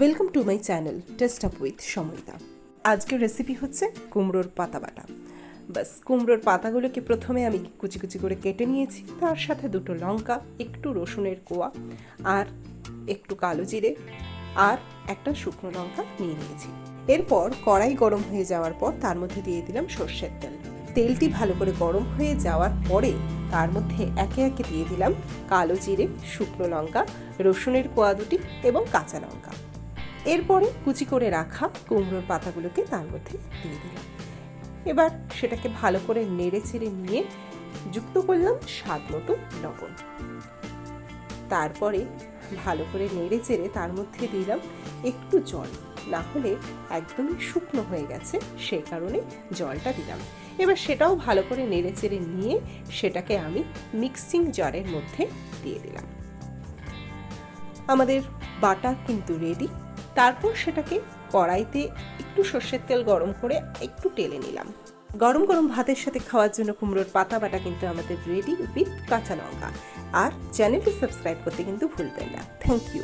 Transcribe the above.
Welcome to my channel taste up with Samrita আজকের recipe হচ্ছে কুমড়োর পাতা বাটা। বাস, কুমড়োর পাতাগুলোকে প্রথমে আমি কুচি কুচি করে কেটে নিয়েছি, তার সাথে দুটো লঙ্কা, একটু রসুনের কোয়া আর একটু কালো জিরে আর একটা শুকনো লঙ্কা নিয়ে নিয়েছি। এরপর কড়াই গরম হয়ে যাওয়ার পর তার মধ্যে দিয়ে দিলাম সর্ষের তেল। তেলটি ভালো করে গরম হয়ে যাওয়ার পরে তার মধ্যে একে একে দিয়ে দিলাম কালো জিরে, শুকনো লঙ্কা, রসুনের কোয়া দুটি এবং কাঁচা লঙ্কা। এরপরে কুচি করে রাখা কুমড়োর পাতাগুলোকে তার মধ্যে দিয়ে দিলাম। এবার সেটাকে ভালো করে নেড়ে ছেড়ে নিয়ে যুক্ত করলাম স্বাদ মতো লবণ। তারপরে ভালো করে নেড়ে চেড়ে তার মধ্যে দিলাম একটু জল। না হলে একদমই শুকনো হয়ে গেছে সেই কারণে জলটা দিলাম। এবার সেটাও ভালো করে নেড়ে চেড়ে নিয়ে সেটাকে আমি মিক্সিং জারের মধ্যে দিয়ে দিলাম। আমাদের বাটা কিন্তু রেডি তারপর সেটাকে কড়াইতে একটু সর্ষের তেল গরম করে একটু টেলে নিলাম। গরম গরম ভাতের সাথে খাওয়ার জন্য কুমড়োর পাতা বাটা কিন্তু আমাদের রেডি উইথ কাঁচা লঙ্কা। আর চ্যানেলটি সাবস্ক্রাইব করতে কিন্তু ভুলবেন না। Thank you